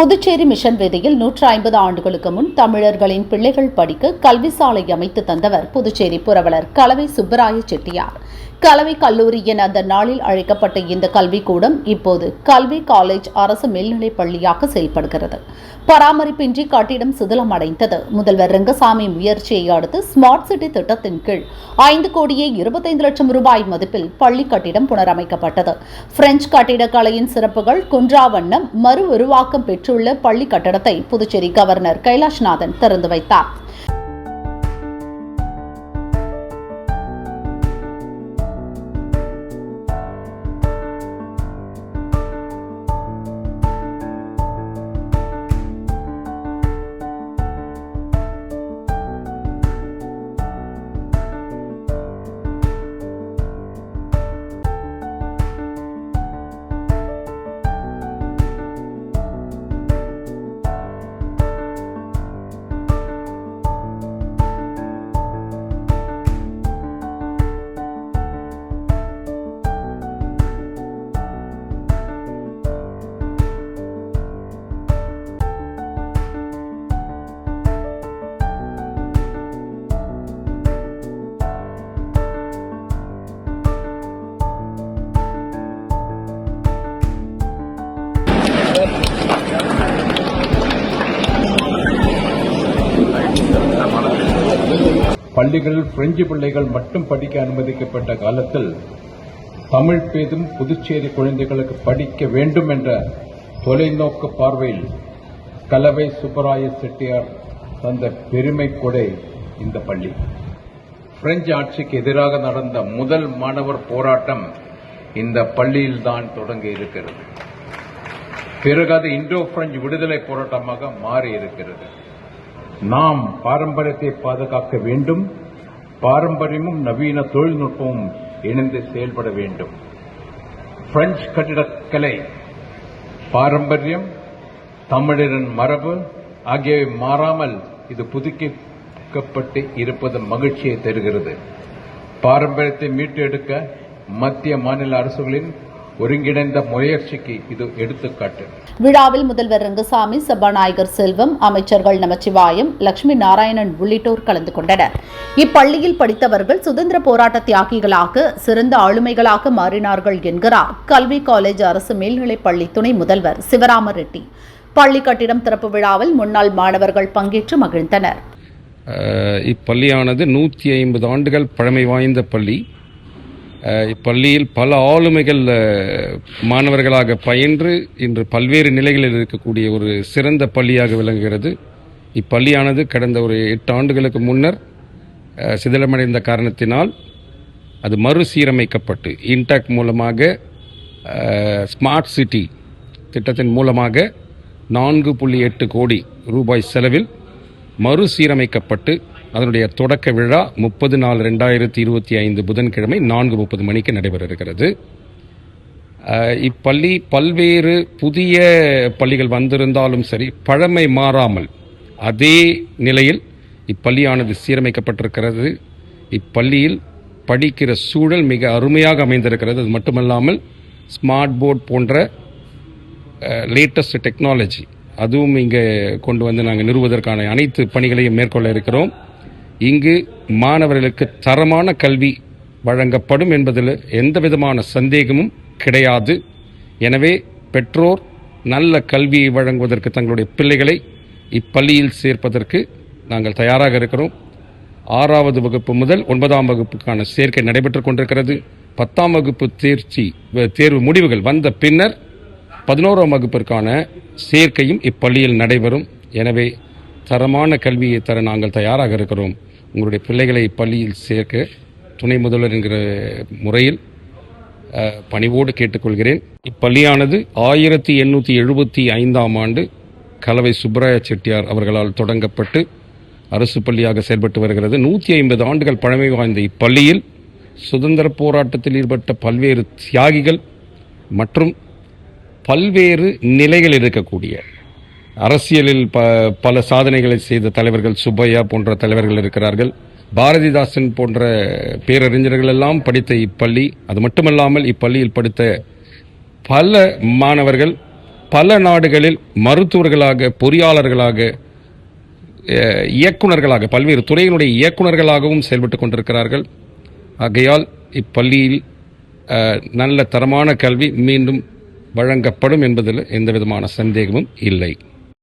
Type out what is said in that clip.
Puducherry mission வீதியில் நூற்று ஐம்பது ஆண்டுகளுக்கு முன் தமிழர்களின் பிள்ளைகள் படிக்க கல்வி சாலை அமைத்து தந்தவர் புதுச்சேரி புரவலர் கலவை சுப்பராய செட்டியார். கலவை கல்லூரி என அந்த நாளில் அழைக்கப்பட்ட இந்த கல்விக்கூடம் இப்போது கல்வி காலேஜ் அரசு மேல்நிலைப் பள்ளியாக செயல்படுகிறது. பராமரிப்பின்றி கட்டிடம் சிதிலமடைந்தது முதல்வர் ரங்கசாமி முயற்சியை அடுத்து ஸ்மார்ட் சிட்டி திட்டத்தின் கீழ் ஐந்து கோடியே இருபத்தைந்து லட்சம் ரூபாய் மதிப்பில் பள்ளி கட்டிடம் புனரமைக்கப்பட்டது. பிரெஞ்சு கட்டிடக்கலையின் சிறப்புகள் குன்றாவண்ணம் மறு உருவாக்கம் பெற்று பெற்றுள்ள பள்ளி கட்டடத்தை புதுச்சேரி கவர்னர் கைலாஷ்நாதன் திறந்து வைத்தார். பள்ளிகளில் பிரெஞ்சு பிள்ளைகள் மட்டும் படிக்க அனுமதிக்கப்பட்ட காலத்தில் தமிழ் பேதும் புதுச்சேரி குழந்தைகளுக்கு படிக்க வேண்டும் என்ற தொலைநோக்கு பார்வையில் கலவை சுப்பராய செட்டியார் தந்த பெருமை கொடை இந்த பள்ளி. பிரெஞ்சு ஆட்சிக்கு எதிராக நடந்த முதல் மாணவர் போராட்டம் இந்த பள்ளியில்தான் தொடங்கி இருக்கிறது. பிறகு அது இந்தோ பிரெஞ்சு விடுதலை போராட்டமாக மாறி இருக்கிறது நாம் பாரம்பரியத்தை பாதுகாக்க வேண்டும். பாரம்பரியமும் நவீன தொழில்நுட்பமும் இணைந்து செயல்பட வேண்டும். பிரெஞ்சு கட்டிடக்கலை பாரம்பரியம் தமிழரின் மரபு ஆகியவை மாறாமல் இது புதுப்பிக்கப்பட்டு இருப்பது மகிழ்ச்சியை தருகிறது. பாரம்பரியத்தை மீட்டெடுக்க மத்திய மாநில அரசுகளின் ஒருங்கிணைந்த முயற்சிக்கு இது எடுத்துக்காட்டு. விழாவில் முதல்வர் ரங்கசாமி சபாநாயகர் செல்வம் அமைச்சர்கள் நமச்சிவாயம் லட்சுமி நாராயணன் உள்ளிட்டோர் கலந்து கொண்டனர். இப்பள்ளியில் படித்தவர்கள் சுதந்திர போராட்ட தியாகிகளாக சிறந்த ஆளுமைகளாக மாறினார்கள் என்கிறார் கல்வி காலேஜ் அரசு மேல்நிலைப் பள்ளி துணை முதல்வர் சிவராம ரெட்டி. பள்ளி கட்டிடம் திறப்பு விழாவில் முன்னாள் மாணவர்கள் பங்கேற்று மகிழ்ந்தனர். இப்பள்ளியானது நூற்றி ஐம்பது ஆண்டுகள் பழமை வாய்ந்த பள்ளி. இப்பள்ளியில் பல ஆளுமைகள் மாணவர்களாக பயின்று இன்று பல்வேறு நிலைகளில் இருக்கக்கூடிய ஒரு சிறந்த பள்ளியாக விளங்குகிறது. இப்பள்ளியானது கடந்த ஒரு எட்டு ஆண்டுகளுக்கு முன்னர் சிதிலமடைந்த காரணத்தினால் அது மறுசீரமைக்கப்பட்டு இன்டாக் மூலமாக ஸ்மார்ட் சிட்டி திட்டத்தின் மூலமாக நான்கு புள்ளி எட்டு கோடி ரூபாய் செலவில் மறுசீரமைக்கப்பட்டு அதனுடைய தொடக்க விழா முப்பது நாலு ரெண்டாயிரத்தி இருபத்தி ஐந்து புதன்கிழமை நான்கு முப்பது மணிக்கு நடைபெற இருக்கிறது இப்பள்ளி பல்வேறு புதிய பள்ளிகள் வந்திருந்தாலும் சரி பழமை மாறாமல் அதே நிலையில் இப்பள்ளியானது சீரமைக்கப்பட்டிருக்கிறது. இப்பள்ளியில் படிக்கிற சூழல் மிக அருமையாக அமைந்திருக்கிறது. அது மட்டுமல்லாமல் ஸ்மார்ட் போர்ட் போன்ற லேட்டஸ்ட் டெக்னாலஜி அதுவும் இங்கே கொண்டு வந்து நாங்கள் நிறுவுவதற்கான அனைத்து பணிகளையும் மேற்கொள்ள இருக்கிறோம். இங்கு மாணவர்களுக்கு தரமான கல்வி வழங்கப்படும் என்பதில் எந்த விதமான சந்தேகமும் கிடையாது. எனவே பெற்றோர் நல்ல கல்வியை வழங்குவதற்கு தங்களுடைய பிள்ளைகளை இப்பள்ளியில் சேர்ப்பதற்கு நாங்கள் தயாராக இருக்கிறோம். ஆறாவது வகுப்பு முதல் ஒன்பதாம் வகுப்புக்கான சேர்க்கை நடைபெற்றுக் கொண்டிருக்கிறது. பத்தாம் வகுப்பு தேர்ச்சி தேர்வு முடிவுகள் வந்த பின்னர் பதினோராம் வகுப்பிற்கான சேர்க்கையும் இப்பள்ளியில் நடைபெறும். எனவே தரமான கல்வியை தர நாங்கள் தயாராக இருக்கிறோம். உங்களுடைய பிள்ளைகளை பள்ளியில் சேர்க்க துணை முதல்வர் என்கிற முறையில் பணிவோடு கேட்டுக்கொள்கிறேன். இப்பள்ளியானது ஆயிரத்தி எண்ணூற்றி எழுபத்தி ஐந்தாம் ஆண்டு கலவை சுப்பராய செட்டியார் அவர்களால் தொடங்கப்பட்டு அரசு பள்ளியாக செயல்பட்டு வருகிறது. நூற்றி ஐம்பது ஆண்டுகள் பழமை வாய்ந்த இப்பள்ளியில் சுதந்திர போராட்டத்தில் ஈடுபட்ட பல்வேறு தியாகிகள் மற்றும் பல்வேறு நிலைகள் இருக்கக்கூடிய அரசியலில் ப பல சாதனைகளை செய்த தலைவர்கள் சுப்பையா போன்ற தலைவர்கள் இருக்கிறார்கள். பாரதிதாசன் போன்ற பேரறிஞர்கள் எல்லாம் படித்த இப்பள்ளி அது மட்டுமல்லாமல் இப்பள்ளியில் படித்த பல மாணவர்கள் பல நாடுகளில் மருத்துவர்களாக பொறியாளர்களாக இயக்குநர்களாக இயக்குனர்களாக பல்வேறு துறையினுடைய இயக்குனர்களாகவும் செயல்பட்டு கொண்டிருக்கிறார்கள். ஆகையால் இப்பள்ளியில் நல்ல தரமான கல்வி மீண்டும் வழங்கப்படும் என்பதில் எந்த விதமான சந்தேகமும் இல்லை.